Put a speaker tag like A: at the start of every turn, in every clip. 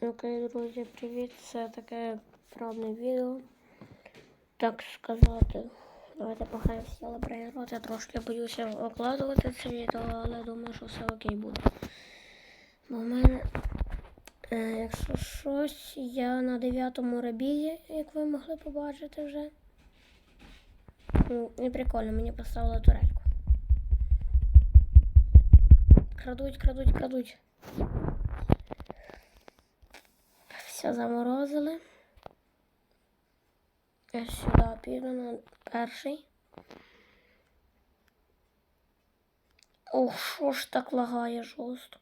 A: Окей, друзі, привіт. Це таке пробне відео. Так сказати. Давайте пограємося але проіграти. Я трошки боюся окладувати це відео, але думаю, що все окей буде. Бо в мене, е, якщо щось, я на дев'ятому рабізі, як ви могли побачити вже. Ну, прикольно, мені поставили турельку. Крадуть, крадуть, крадуть. Все заморозили. Я сюди піду на перший. Ох, що ж так лагає жорстко.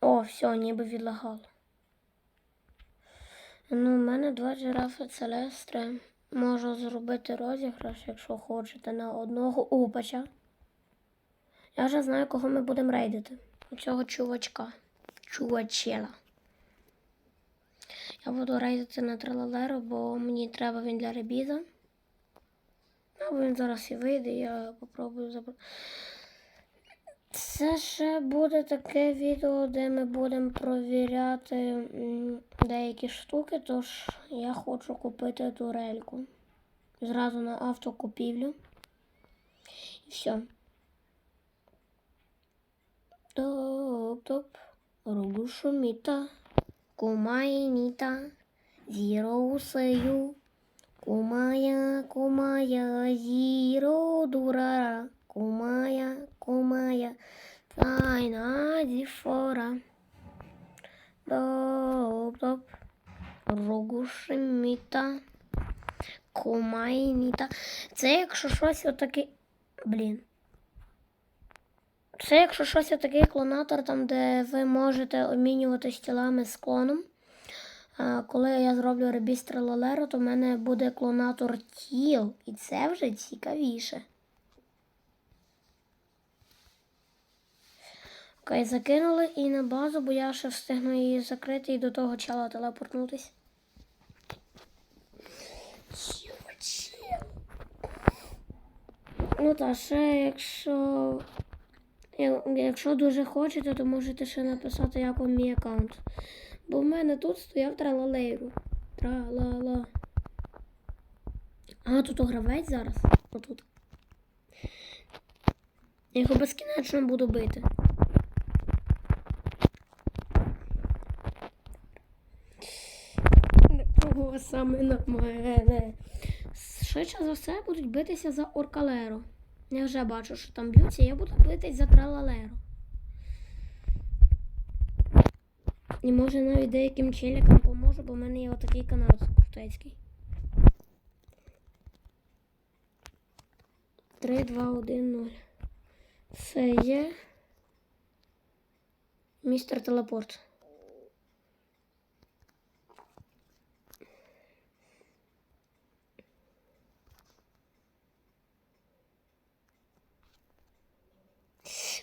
A: О, все, ніби відлагало. Ну, у мене два жирафи Целестри. Можу зробити розіграш, якщо хочете, на одного упача. Я вже знаю, кого ми будемо рейдити. У цього чувачка. Чувачела. Я буду рейдити на тралалеру, бо мені треба він для ребіза. Або він зараз і вийде, я попробую забрати. Це ще буде таке відео, де ми будемо провіряти деякі штуки, тож я хочу купити турельку. Зразу на автокупівлю. І все. Топ-топ. Ругушуміта. Кумайніта. Зіроусею. Кумая, кумая, зіро дурара. Кумая, кумая. Тайна діфора. Топ-топ. Ругушуміта. Кумайніта. Це якщо щось отаке. Блін. Це якщо щось такий клонатор, там, де ви можете обмінюватись тілами з клоном. Коли я зроблю ребістр Лалеру, то в мене буде клонатор тіл. І це вже цікавіше. Окей, закинули і на базу, бо я ще встигну її закрити і до того чала телепортнутись. Ну та ще якщо. Якщо дуже хочете, то можете ще написати, як вам мій аккаунт. Бо в мене тут стояв тралалейру. Тралала. А, тут гравець зараз. Отут. Я його безкінечно буду бити. Кого саме на мене? Швидше за все будуть битися за Оркалеро. Я вже бачу, що там б'ються, я буду битись за Тралалеро. І може навіть деяким челікам поможу, бо в мене є отакий канал крутецький. 3, 2, 1, 0. Все є. Містер Телепорт.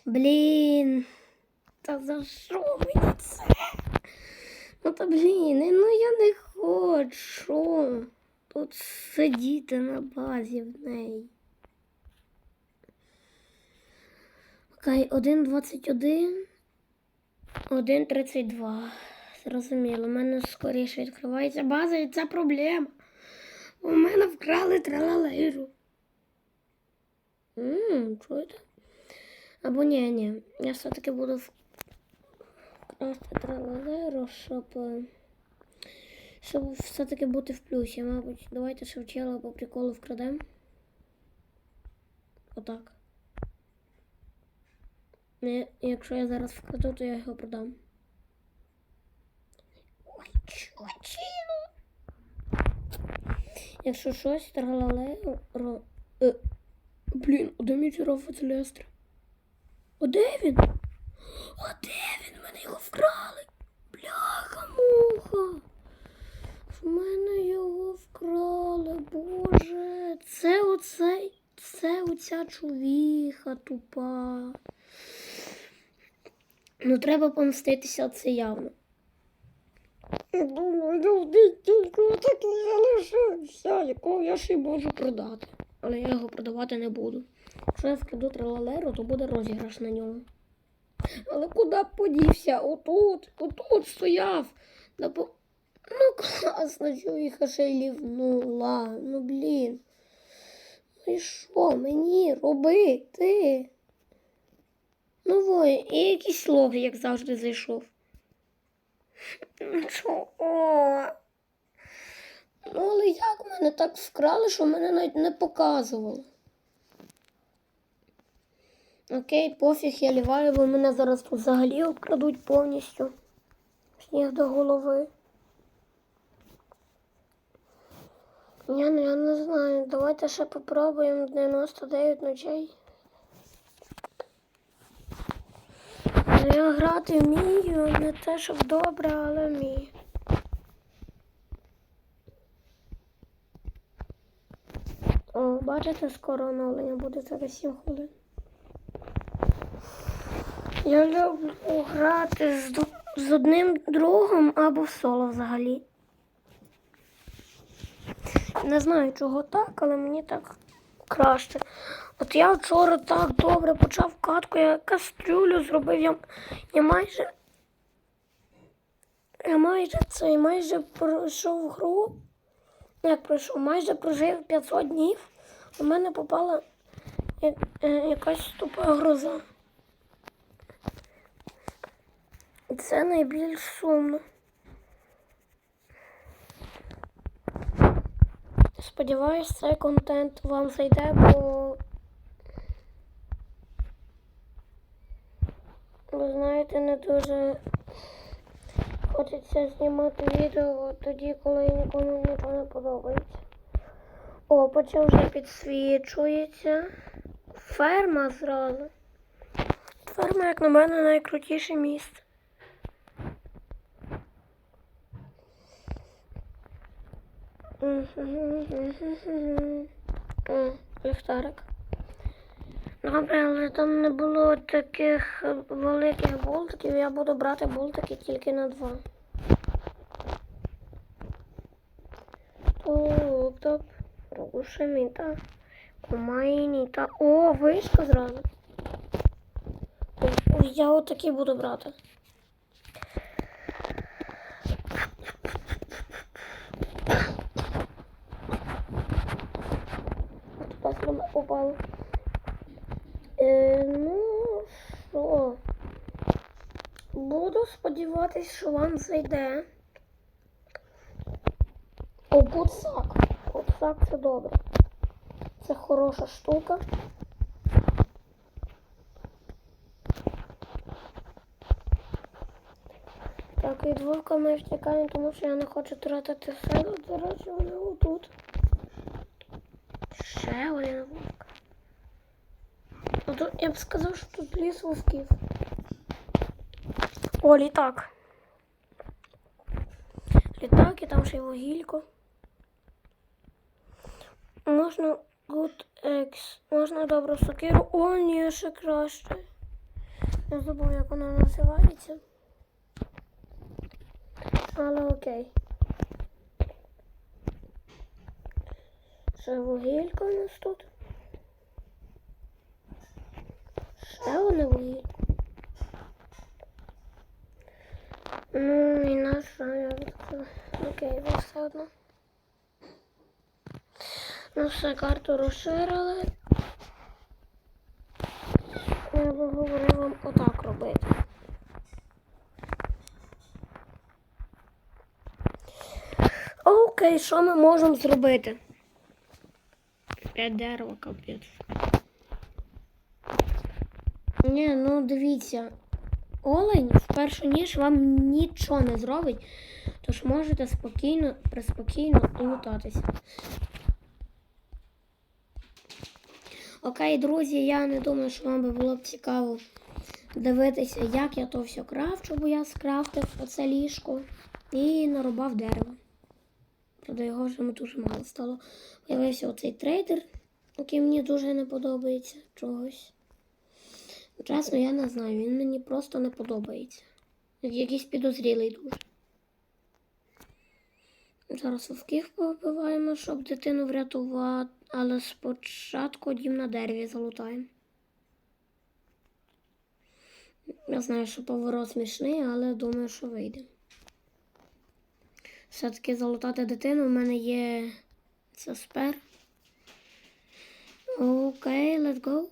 A: Блін. Та за що мені це? Ну та блін, ну я не хочу тут сидіти на базі в неї. Окей, 1.21, 1.32. Зрозуміло, у мене скоріше відкривається база і це проблема. У мене вкрали тралалейру. Ммм, чуєте? Або ні, ні. Я все-таки буду вкрасти тралалеру, щоб. Щоб все-таки бути в плюсі, мабуть. Давайте шевчела по приколу вкрадемо. Отак. Не, якщо я зараз вкраду, то я його продам. Ой, чувачину. Якщо щось, тралалеру. ро- Е, блін, де мій жирафа Целестра? А де він? А де він? Мене його вкрали. Бляха муха. В мене його вкрали, боже. Це оцей, це оця чувіха тупа. Ну, треба помститися це явно. Думаю, один тільки такий залишився, якого я ще й можу продати. Але я його продавати не буду. Якщо я вкиду тралалеру, то буде розіграш на нього. Але куди подівся? Отут, отут стояв. На по... Ну, класно, що їх ще лівнула. Ну, блін. Ну і що мені робити? Ну, вой, і якийсь лог, як завжди, зайшов. Ну, Чого? Ну, але як мене так вкрали, що мене навіть не показувало. Окей, пофіг, я ліваю, бо мене зараз тут взагалі обкрадуть повністю. Сніг до голови. Я, я не знаю. Давайте ще попробуємо 99 ночей. Я грати вмію, не те, щоб добре, але вмію. О, бачите, скоро оновлення буде зараз 7 хвилин. Я люблю грати з, з одним другом або в соло взагалі. Не знаю, чого так, але мені так краще. От я вчора так добре почав катку, я кастрюлю зробив. Я, я майже. Я майже це, майже пройшов гру. Як пройшов, майже прожив 500 днів. У мене попала е, якась тупа гроза. Це найбільш сумно. Сподіваюсь, цей контент вам зайде, бо ви знаєте, не дуже хочеться знімати відео тоді, коли нікому нічого не подобається. О, почав вже підсвічується. Ферма зразу. Ферма, як на мене, найкрутіше місце. Ліхтарик. Добре, але там не було таких великих болтиків. Я буду брати болтики тільки на два. Топ-топ. Рушеміта. Кумайніта. О, вишка зразу. Ой, Я отакі буду брати. Упала. Е, ну, що? Буду сподіватись, що вам зайде. О, куцак. Куцак це добре. Це хороша штука. Так, і двойка ми втікаємо, тому що я не хочу тратити силу. До речі, вони отут. Ще один вовк. Я б сказав, що тут ліс вовків. О, літак. Літак і там ще й вугілько. Можна Good X. Можна добру сокиру. О, ні, ще краще. Я забув, як вона називається. Але окей. Ще вугілько у нас тут. Ще одне вугілько. Ну і наша як це. Окей, все одно. Ну все, карту розширили. Я би говорив вам отак робити. Окей, що ми можемо зробити? П'ять дерева капець. Ні, ну дивіться. Олень в першу ніж вам нічого не зробить, тож можете спокійно, приспокійно лутатися. Окей, друзі, я не думаю, що вам би було б цікаво дивитися, як я то все крафчу, бо я скрафтив оце ліжко і нарубав дерево. Правда, його вже дуже мало стало. Появився оцей трейдер, який мені дуже не подобається чогось. Чесно, я не знаю, він мені просто не подобається. Якийсь підозрілий дуже. Зараз вовків повбиваємо, щоб дитину врятувати, але спочатку дім на дереві залутаємо. Я знаю, що поворот смішний, але думаю, що вийде. Все-таки залутати дитину в мене є це спер. Окей, let's go.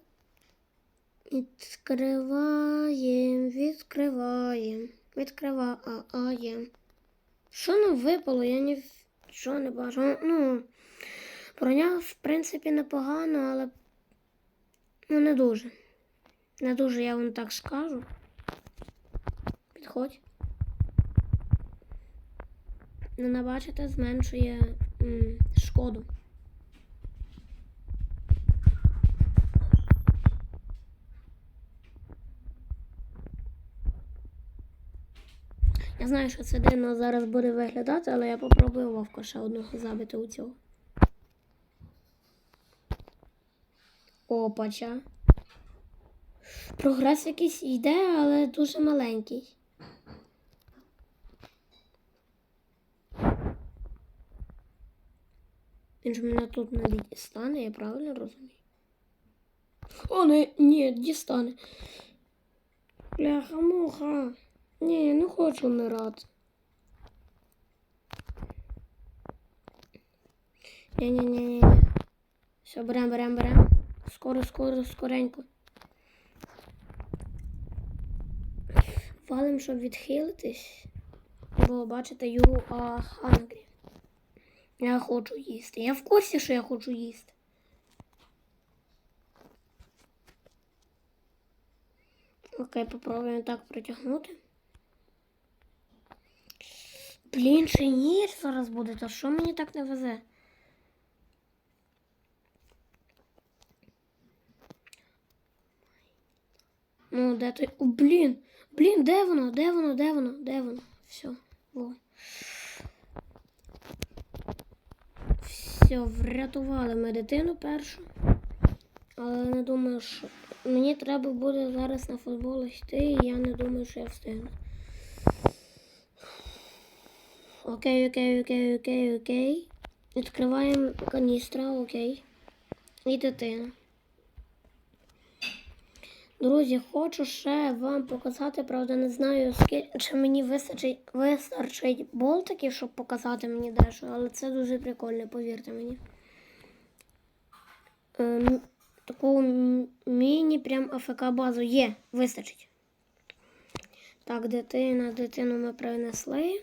A: Відкриваємо, відкриваємо, відкриваємо. Що не випало? Я нічого не бачу. Ну, броня, в принципі, непогано, але ну, не дуже. Не дуже, я вам так скажу. Підходь. Не бачите, зменшує м, шкоду. Я знаю, що це дивно зараз буде виглядати, але я попробую вовка ще одного забити у цього. Опача. Прогрес якийсь йде, але дуже маленький. Він ж мене тут не дістане, я правильно розумію? О, не, ні, дістане. Бляха, Ні, не хочу вмирати. Ні-ні-ні. Все, берем, берем, берем. Скоро, скоро, скоренько. Валим, щоб відхилитись. Бо бачите, you are hungry. Я хочу їсти. Я в курсі, що я хочу їсти. Окей, попробуємо так протягнути. Блін, ніч зараз буде, то що мені так не везе? Ну, де той. О, блін! Блін, де воно? Де воно? Де воно? Де воно? Все. Во. Все, врятували ми дитину першу. Але не думаю, що. Мені треба буде зараз на футбол йти, і я не думаю, що я встигну. Окей, окей, окей, окей, окей. Відкриваємо каністра, окей. І дитина. Друзі, хочу ще вам показати, правда, не знаю, скільки чи мені вистачить, вистачить болтиків, щоб показати мені дещо, але це дуже прикольно, повірте мені. Ем, таку міні прям АФК базу є, вистачить. Так, дитина, дитину ми принесли.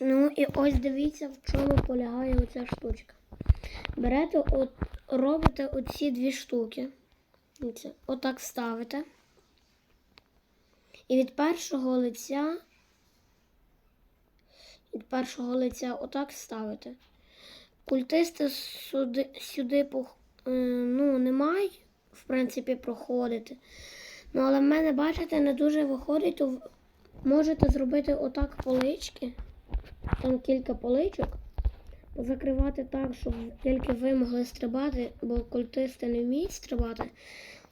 A: Ну і ось дивіться, в чому полягає оця штучка. Берете, от, робите оці дві штуки. Дивіться, Отак ставите. І від першого лиця, від першого лиця отак ставите. Культисти сюди, сюди е, ну, не мають, в принципі, проходити. Ну, але в мене, бачите, не дуже виходить, можете зробити отак полички. Там кілька поличок. Закривати так, щоб тільки ви могли стрибати, бо культисти не вміють стрибати.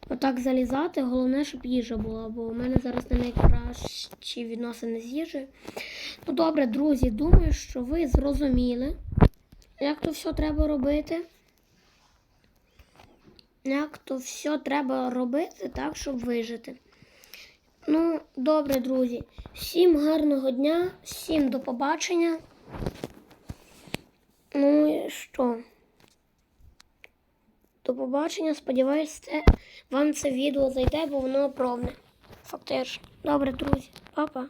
A: Отак залізати, головне, щоб їжа була, бо у мене зараз не найкращі відносини з їжею. Ну добре, друзі, думаю, що ви зрозуміли, як то все треба робити. Як то все треба робити так, щоб вижити. Ну, добре, друзі. Всім гарного дня, всім до побачення. Ну і що? До побачення. Сподіваюсь, це, вам це відео зайде, бо воно пробне. Фактично. Добре, друзі. Па-па.